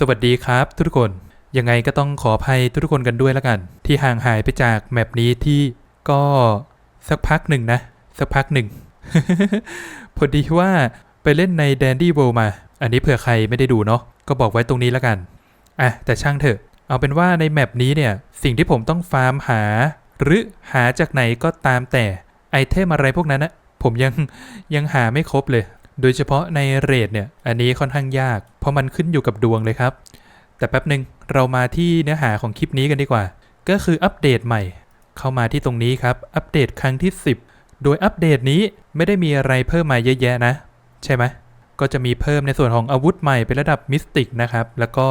สวัสดีครับทุกคน ยังไงก็ต้องขออภัยทุกคนกันด้วยละกัน ที่ห่างหายไปจากแมปนี้ที่ก็สักพักหนึ่งนะ สักพักหนึ่ง พอดีว่าไปเล่นใน Dandy World มา อันนี้เผื่อใครไม่ได้ดูเนาะก็บอกไว้ตรงนี้ละกัน อะ แต่ช่างเถอะ เอาเป็นว่าในแมปนี้เนี่ย สิ่งที่ผมต้องฟาร์มหา หรือหาจากไหนก็ตามแต่ไอเทมอะไรพวกนั้นนะผมยังยังหาไม่ครบเลย โดยเฉพาะในเรทเนี่ย อันนี้ค่อนข้างยาก เพราะมันขึ้นอยู่กับดวงเลยครับ แต่แป๊บหนึ่งเรามาที่เนื้อหาของคลิปนี้กันดีกว่า ก็คืออัปเดตใหม่ เข้ามาที่ตรงนี้ครับ อัปเดตครั้งที่ 10 โดยอัปเดตนี้ไม่ได้มีอะไรเพิ่มมาเยอะแยะนะ ใช่ไหมก็จะมีเพิ่มในส่วนของอาวุธใหม่เป็นระดับมิสติกนะครับ แล้วก็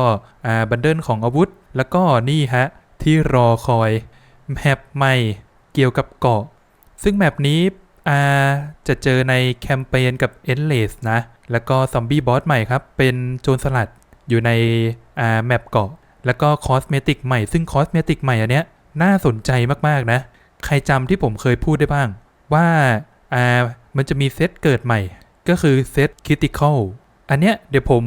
บันเดิลของอาวุธ แล้วก็นี่ฮะที่รอคอยแมปใหม่เกี่ยวกับเกาะ ซึ่งแมปนี้ อ่าจะเจอในแคมเปญกับ e n d l e s s นะ แล้วก็ซอมบี้บอสใหม่ครับ เป็นโจรสลัดอยู่ในแมปเกาะ แล้วก็คอสเมติกใหม่ ซึ่งคอสเมติกใหม่อันเนี้ยน่าสนใจมากๆนะ ใครจำที่ผมเคยพูดได้บ้าง ว่าอ่ามันจะมีเซตเกิดใหม่ ก็คือเซตคิติคอลอันเนี้ยเดี๋ยวผม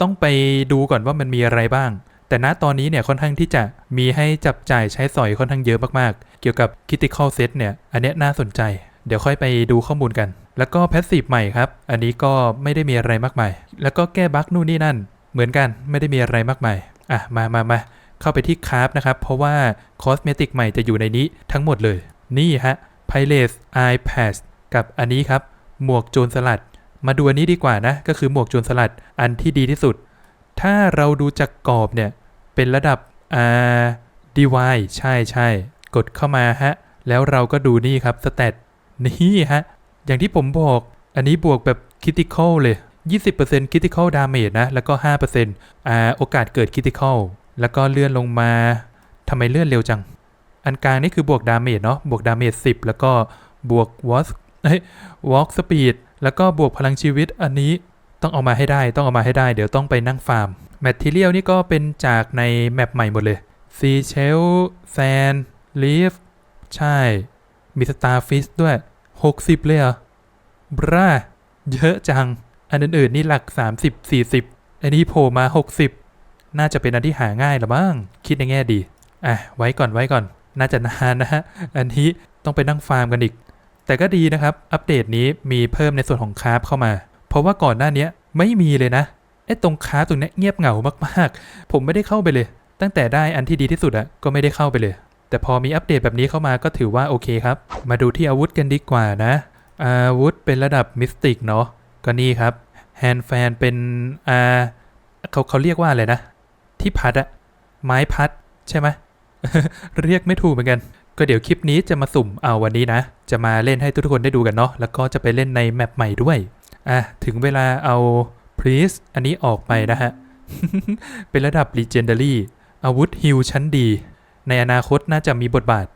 ต้องไปดูก่อนว่ามันมีอะไรบ้าง แต่ณตอนนี้เนี่ยค่อนข้างที่จะมีให้จับจ่ายใช้สอยค่อนข้างเยอะมากๆ เกี่ยวกับ Critical Set เนี่ย อันเนี้ยน่าสนใจ เดี๋ยวค่อยไปดูข้อมูลกัน แล้วก็แพสซีฟใหม่ครับ อันนี้ก็ไม่ได้มีอะไรมากมาย แล้วก็แก้บั๊กนู่นนี่นั่น เหมือนกันไม่ได้มีอะไรมากมาย อะ มามามาเข้าไปที่คราฟนะครับ เพราะว่าคอสเมติกใหม่จะอยู่ในนี้ทั้งหมดเลย นี่ฮะ p i l a t e Eye Patch กับอันนี้ครับ หมวกโจรสลัด มาดูอันนี้ดีกว่านะ ก็คือหมวกโจรสลัดอันที่ดีที่สุด ถ้าเราดูจากกรอบเนี่ย เป็นระดับอ่า DY ใช่ใช่ กดเข้ามาฮะ แล้วเราก็ดูนี่ครับสเตต นี่ฮะ อย่างที่ผมบอก อันนี้บวกแบบ Critical เลย 20% Critical Damage นะ แล้วก็ 5%อ่าโอกาสเกิด Critical แล้วก็เลื่อนลงมาทำไมเลื่อนเร็วจัง อันกลางนี่คือบวก Damage เนาะบวก Damage 10 แล้วก็บวก Walk เอ้ย Walk Speed แล้วก็บวกพลังชีวิตอันนี้ต้องเอามาให้ได้ต้องเอามาให้ได้ เดี๋ยวต้องไปนั่งฟาร์มแมทเทียลนี่ก็เป็นจากในแมปใหม่หมดเลยซีเชลแซนลีฟใช่ มีสตาร์ฟิชด้วย 60เลยเหรอบราเยอะจัง อันอื่นๆนี่หลัก30 40อันนี้โผล่มา60น่าจะเป็นอันที่หาง่ายละมั้งคิดในแง่ดี อะ ไว้ก่อนไว้ก่อน น่าจะนานนะฮะ อันนี้ต้องไปนั่งฟาร์มกันอีก แต่ก็ดีนะครับ อัปเดตนี้มีเพิ่มในส่วนของคราฟเข้ามา เพราะว่าก่อนหน้านี้ไม่มีเลยนะไอ้ตรงคราฟตรงนี้เงียบเหงามากๆ ผมไม่ได้เข้าไปเลย ตั้งแต่ได้อันที่ดีที่สุดอะก็ไม่ได้เข้าไปเลย แต่พอมีอัปเดตแบบนี้เข้ามาก็ถือว่าโอเคครับ มาดูที่อาวุธกันดีกว่านะ อาวุธเป็นระดับมิสติกเนาะก็นี่ครับแฮนด์แฟนเป็นอ่าเขาเขาเรียกว่าอะไรนะ ที่พัดอะไม้พัดใช่ไหมเรียกไม่ถูกเหมือนกัน ก็เดี๋ยวคลิปนี้จะมาสุ่มเอาวันนี้นะ จะมาเล่นให้ทุกคนได้ดูกันเนาะแล้วก็จะไปเล่นในแมปใหม่ด้วยอะถึงเวลาเอา Priest อันนี้ออกไปนะฮะ เป็นระดับ Legendary อาวุธฮิลชั้นดี ในอนาคตน่าจะมีบทบาท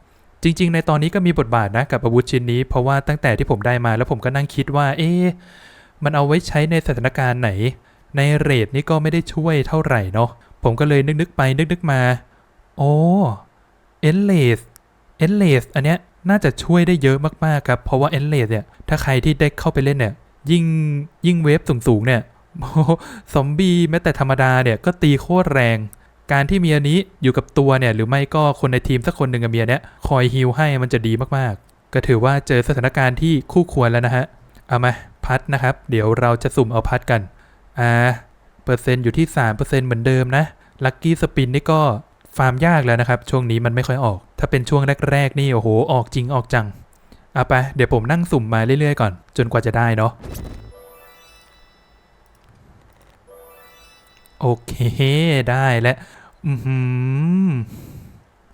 จริง ๆ ในตอนนี้ก็มีบทบาทนะกับอาวุธชิ้นนี้ เพราะว่าตั้งแต่ที่ผมได้มาแล้วผมก็นั่งคิดว่า เอ๊ะมันเอาไว้ใช้ในสถานการณ์ไหน ในเรทนี้ก็ไม่ได้ช่วยเท่าไหร่เนาะผมก็เลยนึกๆไปนึกๆมา โอ้เอนเลสเอนเลสอันเนี้ยน่าจะช่วยได้เยอะมากๆครับ เพราะว่าเอนเลสเนี่ย ถ้าใครที่ได้เข้าไปเล่นเนี่ย ยิ่งยิ่งเวฟสูงๆเนี่ยโอ้โหซอมบี้แม้แต่ธรรมดาเนี่ยก็ตีโคตรแรง การที่เมีอันนี้อยู่กับตัวเนี่ยหรือไม่ก็คนในทีมสักคนหนึ่งกับเมียเนี้ยคอยฮิลให้มันจะดีมากๆ ก็ถือว่าเจอสถานการณ์ที่คู่ควรแล้วนะฮะ เอามาพัดนะครับ เดี๋ยวเราจะสุ่มเอาพัดกัน อ่า เปอร์เซ็นต์อยู่ที่ 3%เหมือนเดิมนะ ลัคกี้สปินนี่ก็ฟาร์มยากแล้วนะครับ ช่วงนี้มันไม่ค่อยออก ถ้าเป็นช่วงแรกๆนี่โอ้โหออกจริงออกจัง เอาไป เดี๋ยวผมนั่งสุ่มมาเรื่อยๆก่อน จนกว่าจะได้เนาะ โอเคได้แล้วอื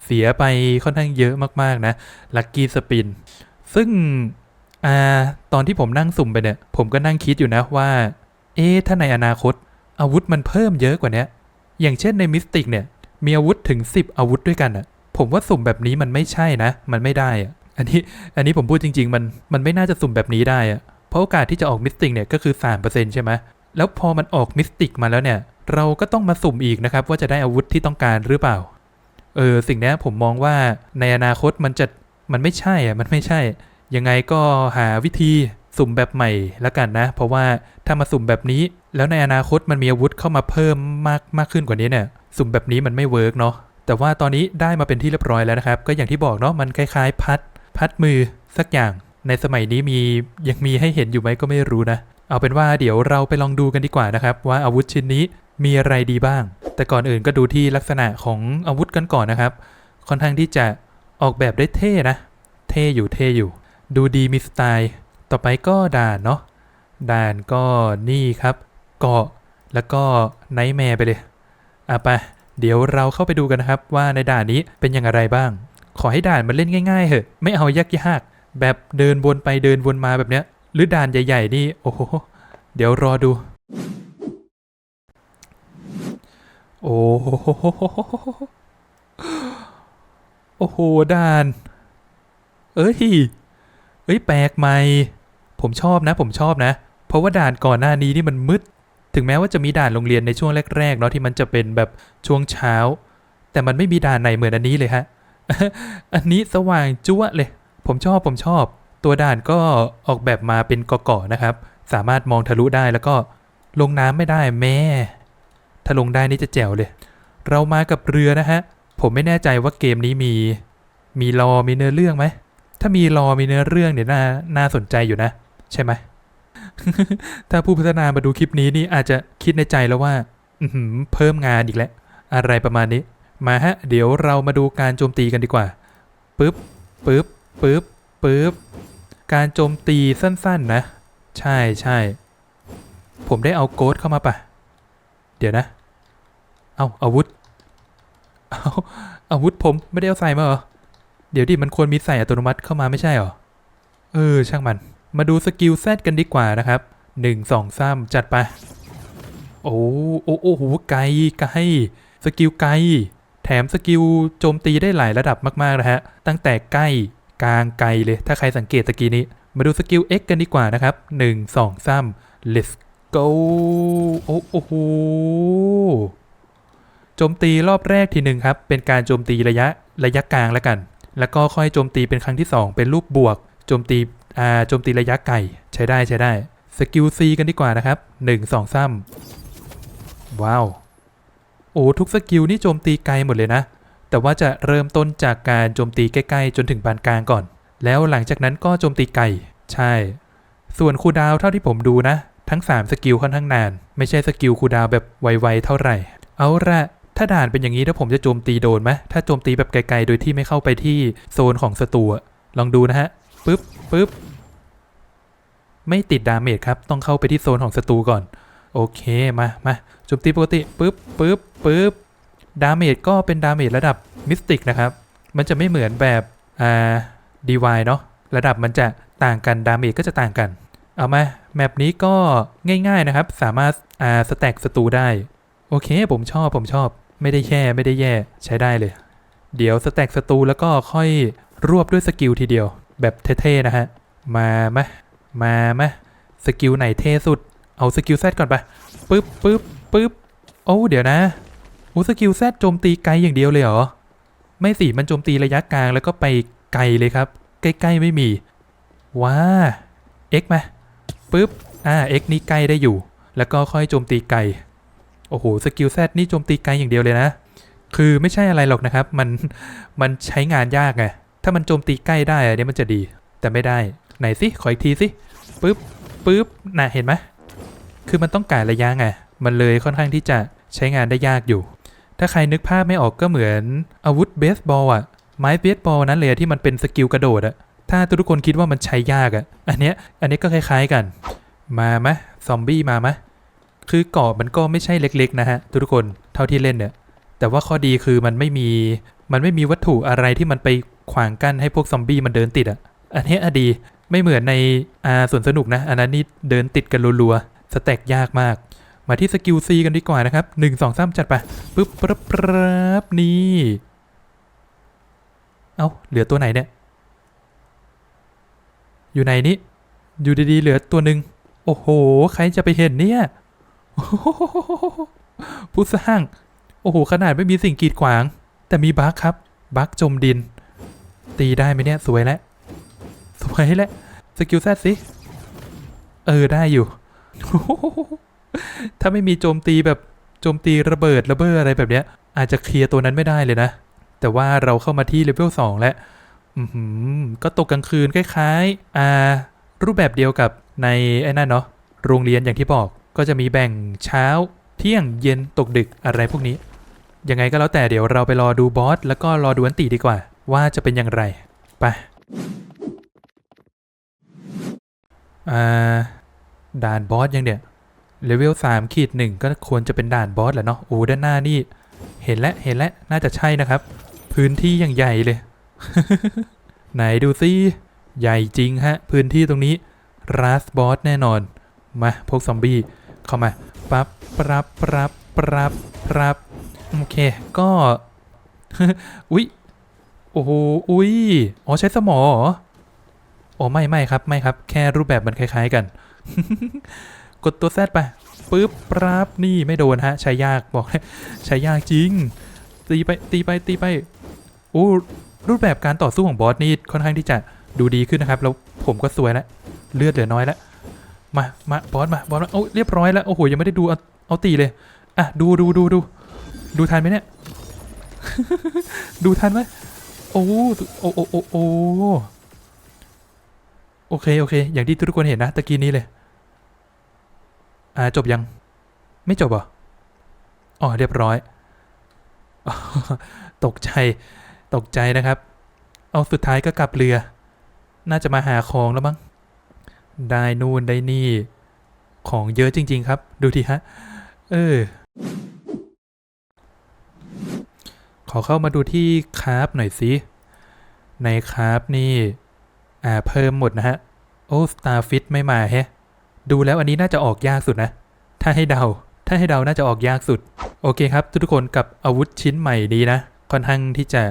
เสียไปค่อนข้างเยอะมากๆนะลัคกี้สปินซึ่งอ่าตอนที่ผมนั่งสุ่มไปเนี่ย ผมก็นั่งคิดอยู่นะว่า เอ๊ะถ้าในอนาคต อาวุธมันเพิ่มเยอะกว่านี้อย่างเช่นในมิสติกเนี่ย มีอาวุธถึง 10 อาวุธด้วยกันอะผมว่าสุ่มแบบนี้มันไม่ใช่นะ มันไม่ได้อะอันนี้อันนี้ผมพูดจริง ๆ มันมันไม่น่าจะสุ่มแบบนี้ได้อะเพราะโอกาสที่จะออกมิสติกเนี่ยก็คือ3%ใช่ไหมแล้วพอมันออกมิสติกมาแล้วเนี่ย เราก็ต้องมาสุ่มอีกนะครับ ว่าจะได้อาวุธที่ต้องการหรือเปล่า เออสิ่งนี้ผมมองว่าในอนาคตมันจะมันไม่ใช่อะมันไม่ใช่ ยังไงก็หาวิธีสุ่มแบบใหม่ละกันนะ เพราะว่าถ้ามาสุ่มแบบนี้ แล้วในอนาคตมันมีอาวุธเข้ามาเพิ่มมากมากขึ้นกว่านี้เนี่ยสุ่มแบบนี้มันไม่เวิร์กเนาะแต่ว่าตอนนี้ได้มาเป็นที่เรียบร้อยแล้วนะครับ ก็อย่างที่บอกเนาะมันคล้ายๆ พัด พัดมือสักอย่าง ในสมัยนี้มียังมีให้เห็นอยู่ไหมก็ไม่รู้นะ เอาเป็นว่าเดี๋ยวเราไปลองดูกันดีกว่านะครับ ว่าอาวุธชิ้นนี้ มีอะไรดีบ้าง แต่ก่อนอื่นก็ดูที่ลักษณะของอาวุธกันก่อนนะครับ ค่อนข้างที่จะออกแบบได้เท่นะ เท่อยู่เท่อยู่ ดูดีมีสไตล์ ต่อไปก็ด่านเนาะ ด่านก็นี่ครับ เกาะ แล้วก็ไนท์แมร์ไปเลยอะไป เดี๋ยวเราเข้าไปดูกันนะครับว่าในด่านนี้เป็นอย่างไรบ้าง ขอให้ด่านมันเล่นง่ายๆเหอะ ไม่เอายากๆแบบเดินวนไปเดินวนมาแบบเนี้ย หรือด่านใหญ่ ๆ นี่ โอ้โห เดี๋ยวรอดู โอ้โหโอ้โหด่าน เอ้ย เอ้ย แปลกใหม่ ผมชอบนะ ผมชอบนะ เพราะว่าด่านก่อนหน้านี้นี่มันมืด ถึงแม้ว่าจะมีด่านโรงเรียนในช่วงแรกๆเนาะที่มันจะเป็นแบบช่วงเช้า แต่มันไม่มีด่านไหนเหมือนอันนี้เลยฮะ อันนี้สว่างจั๊วะเลย ผมชอบผมชอบ ตัวด่านก็ออกแบบมาเป็นกาะๆนะครับ สามารถมองทะลุได้แล้วก็ลงน้ำไม่ได้แม่ ถ้าลงได้นี่จะแจ๋วเลย เรามากับเรือนะฮะ ผมไม่แน่ใจว่าเกมนี้มี มีรอมีเนื้อเรื่องไหม ถ้ามีรอมีเนื้อเรื่องเนี่ยน่าน่าสนใจอยู่นะ ใช่ไหม ถ้าผู้พัฒนามาดูคลิปนี้นี่อาจจะคิดในใจแล้วว่าอืเพิ่มงานอีกแล้ว อะไรประมาณนี้ มาฮะ เดี๋ยวเรามาดูการโจมตีกันดีกว่าปึ๊บปึ๊บปึ๊บปึ๊บการโจมตีสั้น ๆ นะ ใช่ใช่ผมได้เอาโกดเข้ามาปะเดี๋ยวนะ เอาอาวุธ เอาอาวุธผมไม่ได้เอาใส่มาเหรอ เดี๋ยวดิมันควรมีใส่อัตโนมัติเข้ามาไม่ใช่เหรอ เออ ช่างมัน มาดูสกิลแซดกันดีกว่านะครับหนึ่งสองสามจัดไป โอ้โอ้โอ้โหไกลไกลสกิลไกล แถมสกิลโจมตีได้หลายระดับมากๆนะฮะ ตั้งแต่ใกล้กลางไกลเลย ถ้าใครสังเกตตะกี้นี้ มาดูสกิล X กันดีกว่านะครับหนึ่งสองสาม let's go โอ้โอ้โห โจมตีรอบแรกทีหนึ่งครับ เป็นการโจมตีระยะระยะกลางแล้วกัน แล้วก็ค่อยโจมตีเป็นครั้งที่ 2 เป็นรูปบวก โจมตีอ่าโจมตีระยะไกลใช้ได้ใช้ได้ สกิล C กันดีกว่านะครับ 1 2 3ว้าว โอ้ทุกสกิลนี่โจมตีไกลหมดเลยนะ แต่ว่าจะเริ่มต้นจากการโจมตีใกล้ๆ จนถึงปานกลางก่อน แล้วหลังจากนั้นก็โจมตีไกลใช่ ส่วนคูดาวเท่าที่ผมดูนะ ทั้ง 3 สกิลค่อนข้างนาน ไม่ใช่สกิลคูดาวแบบไวๆเท่าไหร่ เอาละ ถ้าด่านเป็นอย่างนี้ถ้าผมจะโจมตีโดนไหมถ้าโจมตีแบบไกลๆ โดยที่ไม่เข้าไปที่โซนของศัตรูลองดูนะฮะปึ๊บปึ๊บไม่ติดดาเมจครับ ต้องเข้าไปที่โซนของศัตรูก่อน โอเคมามาโจมตีปกติปึ๊บปึ๊บปึ๊บดาเมจก็เป็นดาเมจระดับมิสติกนะครับ มันจะไม่เหมือนแบบอ่าดีวายเนาะระดับมันจะต่างกันดาเมจก็จะต่างกัน เอามาแมปนี้ก็ง่ายๆนะครับ สามารถอ่าสแต็กศัตรูได้ โอเค ผมชอบผมชอบ ไม่ได้แย่ไม่ได้แย่ใช้ได้เลย เดี๋ยวสแต็กศัตรูแล้วก็ค่อยรวบด้วยสกิลทีเดียว แบบเท่ๆนะฮะ มาไหมมาไหมสกิลไหนเท่สุด เอาสกิลแซดก่อนไปปึ๊บปึ๊บปึ๊บโอ้เดี๋ยวนะโอ้สกิลแซดโจมตีไกลอย่างเดียวเลยเหรอ ไม่สิมันโจมตีระยะกลางแล้วก็ไปไกลเลยครับ ใกล้ๆไม่มีว้า X มาปึ๊บอ่า X นี่ใกล้ได้อยู่ แล้วก็ค่อยโจมตีไกล โอ้โหสกิลแซดนี่โจมตีไกลอย่างเดียวเลยนะ คือไม่ใช่อะไรหรอกนะครับ มันมันใช้งานยากไงถ้ามันโจมตีใกล้ได้อันนี้มันจะดี แต่ไม่ได้ไหนสิขออีกทีสิปึ๊บปึ๊บน่ะเห็นไหมคือมันต้องการระยะไงมันเลยค่อนข้างที่จะใช้งานได้ยากอยู่ ถ้าใครนึกภาพไม่ออกก็เหมือนอาวุธเบสบอลอะไม้เบสบอลนั้นเลยที่มันเป็นสกิลกระโดดอะถ้าทุกคนคิดว่ามันใช้ยากอะอันเนี้ยอันนี้ก็คล้ายๆกัน มาไหมซอมบี้มาไหม คือเกาะมันก็ไม่ใช่เล็ก ๆ นะฮะ ทุกคนเท่าที่เล่นเนี่ย แต่ว่าข้อดีคือมันไม่มีมันไม่มีวัตถุอะไรที่มันไปขวางกั้นให้พวกซอมบี้มันเดินติดอะ อันนี้อดีไม่เหมือนในอาสวนสนุกนะ อันนั้นนี่เดินติดกันรัวๆสแต็กยากมาก มาที่สกิลซีกันดีกว่านะครับหนึ่งสองสามจัดไปปึ๊บปั๊บปั๊บนี่เอา้าเหลือตัวไหนเนี่ย อยู่ไหนนี้อยู่ดีๆ เหลือตัวหนึ่งโอ้โห ใครจะไปเห็นเนี่ย ผู้สร้าง โอ้โห ขนาดไม่มีสิ่งกีดขวาง แต่มีบั๊กครับ บั๊กจมดิน ตีได้ไหมเนี่ย สวยแล้ว สวยแล้วสกิลแซดสิ เออ ได้อยู่ ถ้าไม่มีโจมตีแบบโจมตีระเบิดระเบ้ออะไรแบบเนี้ย อาจจะเคลียร์ตัวนั้นไม่ได้เลยนะ แต่ว่าเราเข้ามาที่เลเวล2แล้วก็ตกกลางคืนคล้ายๆ อ่า รูปแบบเดียวกับในไอ้นั่นเนาะโรงเรียนอย่างที่บอก ก็จะมีแบ่งเช้า เที่ยงเย็นตกดึกอะไรพวกนี้ ยังไงก็แล้วแต่เดี๋ยวเราไปรอดูบอสแล้วก็รอดูอันตีดีกว่า ว่าจะเป็นอย่างไรไปอ่าด่านบอสยังเนี่ยเลเวล3ขีดหนึ่งก็ควรจะเป็นด่านบอสแหละเนาะโอ้ด้านหน้านี่ เห็นแล้วเห็นแล้วน่าจะใช่นะครับ พื้นที่อย่างใหญ่เลย ไหนดูซิใหญ่จริงฮะ พื้นที่ตรงนี้รัสบอสแน่นอน มาพวกซอมบี้ เข้ามาปั๊บปรับปรับปรับปรับโอเค ก็อุ๊ยโอ้โหอุ๊ยอ๋อใช้สมออ๋อไม่ไม่ครับไม่ครับ แค่รูปแบบมันคล้าย ๆกัน กดตัวแซดไปปึ๊บปรับนี่ไม่โดนฮะ ใช้ยากบอกใช้ยากจริง ตีไปตีไปตีไปโอ้รูปแบบการต่อสู้ของบอสนี่ค่อนข้างที่จะดูดีขึ้นนะครับ แล้วผมก็สวยแล้วเลือดเหลือน้อยแล้ว มา มาบอสมาบอสมาโอ้เรียบร้อยแล้วโอ้โหยังไม่ได้ดูเอาเอาตีเลยอะดูดูดูดูดูทันไหมเนี่ย ดูทันไหมโอ้โอ้โอ้โอ้โอ้โอเคโอเค อย่างที่ทุกคนเห็นนะตะกี้นี้เลย อ่าจบยัง ไม่จบอ๋อเรียบร้อย ตกใจตกใจนะครับ เอาสุดท้ายก็กลับเรือ น่าจะมาหาของแล้วมั้ง ได้นู่นได้นี่ ของเยอะจริง ๆ ครับ ดูทีฮะ เออ ขอเข้ามาดูที่คาราฟหน่อยสิในคาราฟนี่ อ่าเพิ่มหมดนะฮะ โอ้สตาร์ฟิตไม่มาแฮะ ดูแล้วอันนี้น่าจะออกยากสุดนะ ถ้าให้เดา ถ้าให้เดาน่าจะออกยากสุด โอเคครับ ทุกคนกับอาวุธชิ้นใหม่นี้นะ ค่อนข้างที่จะ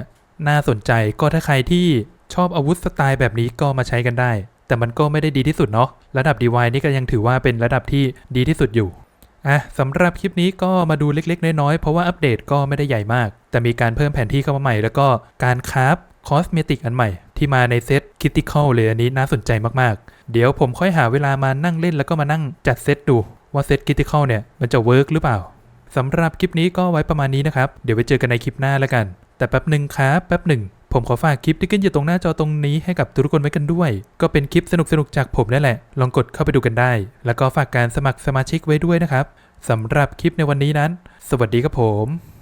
น่าสนใจก็ถ้าใครที่ชอบอาวุธสไตล์แบบนี้ก็มาใช้กันได้ แต่มันก็ไม่ได้ดีที่สุดเนาะระดับ DY นี่ก็ยังถือว่าเป็นระดับที่ดีที่สุดอยู่อะสำหรับคลิปนี้ก็มาดูเล็กๆ น้อยๆ เพราะว่าอัปเดตก็ไม่ได้ใหญ่มาก แต่มีการเพิ่มแผนที่เข้ามาใหม่ แล้วก็การคราฟคอสเมติกอันใหม่ ที่มาในเซตคิติคอลเลยอันนี้น่าสนใจมากๆ เดี๋ยวผมค่อยหาเวลามานั่งเล่นแล้วก็มานั่งจัดเซตดูว่าเซตคิติคอลเนี่ยมันจะเวิร์กหรือเปล่าสำหรับคลิปนี้ก็ไว้ประมาณนี้นะครับ เดี๋ยวไปเจอกันในคลิปหน้าแล้วกัน แต่แป๊บหนึ่งครับแป๊บหนึ่ง ผมขอฝากคลิปที่ขึ้นอยู่ตรงหน้าจอตรงนี้ให้กับทุกคนไว้กันด้วย ก็เป็นคลิปสนุกๆจากผมนั่นแหละ ลองกดเข้าไปดูกันได้ แล้วก็ฝากการสมัครสมาชิกไว้ด้วยนะครับสำหรับคลิปในวันนี้นั้น สวัสดีครับผม